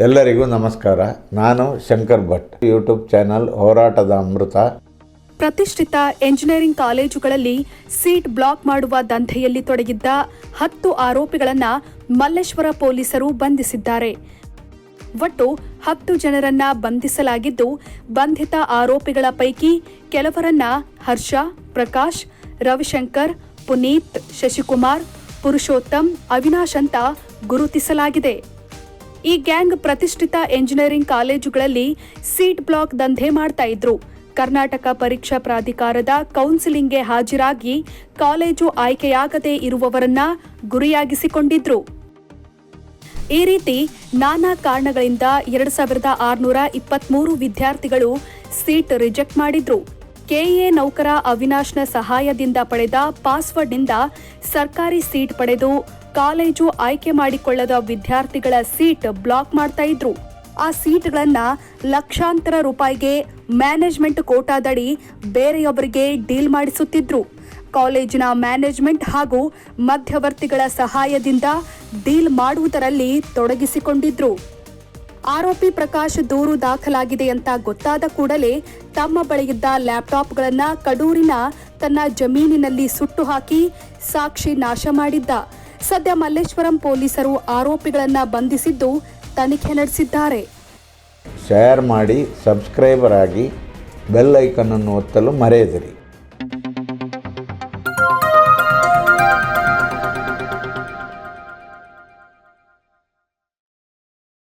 ಎಲ್ಲರಿಗೂ ನಮಸ್ಕಾರ. ನಾನು ಶಂಕರ್ ಭಟ್. ಯೂಟ್ಯೂಬ್ ಚಾನಲ್ ಹೋರಾಟದ ಅಮೃತ. ಪ್ರತಿಷ್ಠಿತ ಎಂಜಿನಿಯರಿಂಗ್ ಕಾಲೇಜುಗಳಲ್ಲಿ ಸೀಟ್ ಬ್ಲಾಕ್ ಮಾಡುವ ದಂಧೆಯಲ್ಲಿ ತೊಡಗಿದ್ದ ಹತ್ತು ಆರೋಪಿಗಳನ್ನ ಮಲ್ಲೇಶ್ವರ ಪೊಲೀಸರು ಬಂಧಿಸಿದ್ದಾರೆ. ಒಟ್ಟು ಹತ್ತು ಜನರನ್ನ ಬಂಧಿಸಲಾಗಿದ್ದು, ಬಂಧಿತ ಆರೋಪಿಗಳ ಪೈಕಿ ಕೆಲವರನ್ನ ಹರ್ಷ, ಪ್ರಕಾಶ್, ರವಿಶಂಕರ್, ಪುನೀತ್, ಶಶಿಕುಮಾರ್, ಪುರುಷೋತ್ತಮ್, ಅವಿನಾಶ್ ಅಂತ ಗುರುತಿಸಲಾಗಿದೆ. ಈ ಗ್ಯಾಂಗ್ ಪ್ರತಿಷ್ಠಿತ ಎಂಜಿನಿಯರಿಂಗ್ ಕಾಲೇಜುಗಳಲ್ಲಿ ಸೀಟ್ ಬ್ಲಾಕ್ ದಂಧೆ ಮಾಡ್ತಾ ಇದ್ರು. ಕರ್ನಾಟಕ ಪರೀಕ್ಷಾ ಪ್ರಾಧಿಕಾರದ ಕೌನ್ಸಿಲಿಂಗ್ಗೆ ಹಾಜರಾಗಿ ಕಾಲೇಜು ಆಯ್ಕೆಯಾಗದೇ ಇರುವವರನ್ನ ಗುರಿಯಾಗಿಸಿಕೊಂಡಿದ್ರು. ಈ ರೀತಿ ನಾನಾ ಕಾರಣಗಳಿಂದ ಎರಡ್ ಸಾವಿರದ ಆರುನೂರ ಇಪ್ಪತ್ಮೂರು ವಿದ್ಯಾರ್ಥಿಗಳು ಸೀಟ್ ರಿಜೆಕ್ಟ್ ಮಾಡಿದ್ರು. ಕೆಎ ನೌಕರ ಅವಿನಾಶ್ನ ಸಹಾಯದಿಂದ ಪಡೆದ ಪಾಸ್ವರ್ಡ್ನಿಂದ ಸರ್ಕಾರಿ ಸೀಟ್ ಪಡೆದು ಕಾಲೇಜು ಆಯ್ಕೆ ಮಾಡಿಕೊಳ್ಳದ ವಿದ್ಯಾರ್ಥಿಗಳ ಸೀಟ್ ಬ್ಲಾಕ್ ಮಾಡ್ತಾ ಇದ್ರು. ಆ ಸೀಟ್ಗಳನ್ನ ಲಕ್ಷಾಂತರ ರೂಪಾಯಿಗೆ ಮ್ಯಾನೇಜ್ಮೆಂಟ್ ಕೋಟಾದಡಿ ಬೇರೆಯೊಬ್ಬರಿಗೆ ಡೀಲ್ ಮಾಡಿಸುತ್ತಿದ್ರು. ಕಾಲೇಜಿನ ಮ್ಯಾನೇಜ್ಮೆಂಟ್ ಹಾಗೂ ಮಧ್ಯವರ್ತಿಗಳ ಸಹಾಯದಿಂದ ಡೀಲ್ ಮಾಡುವುದರಲ್ಲಿ ತೊಡಗಿಸಿಕೊಂಡಿದ್ರು. ಆರೋಪಿ ಪ್ರಕಾಶ್ ದೂರು ದಾಖಲಾಗಿದೆ ಅಂತ ಗೊತ್ತಾದ ಕೂಡಲೇ ತಮ್ಮ ಬಳಿಯಿದ್ದ ಲ್ಯಾಪ್ಟಾಪ್ಗಳನ್ನ ಕಡೂರಿನ ತನ್ನ ಜಮೀನಿನಲ್ಲಿ ಸುಟ್ಟು ಹಾಕಿ ಸಾಕ್ಷಿ ನಾಶ ಮಾಡಿದ್ದ. ಸದ್ಯ ಮಲ್ಲೇಶ್ವರಂ ಪೊಲೀಸರು ಆರೋಪಿಗಳನ್ನ ಬಂಧಿಸಿದ್ದು ತನಿಖೆ ನಡೆಸಿದ್ದಾರೆ. ಶೇರ್ ಮಾಡಿ, ಸಬ್ಸ್ಕ್ರೈಬರ್ ಆಗಿ ಬೆಲ್ ಐಕನನ್ನು ಒತ್ತಲು ಮರೆಯದಿರಿ.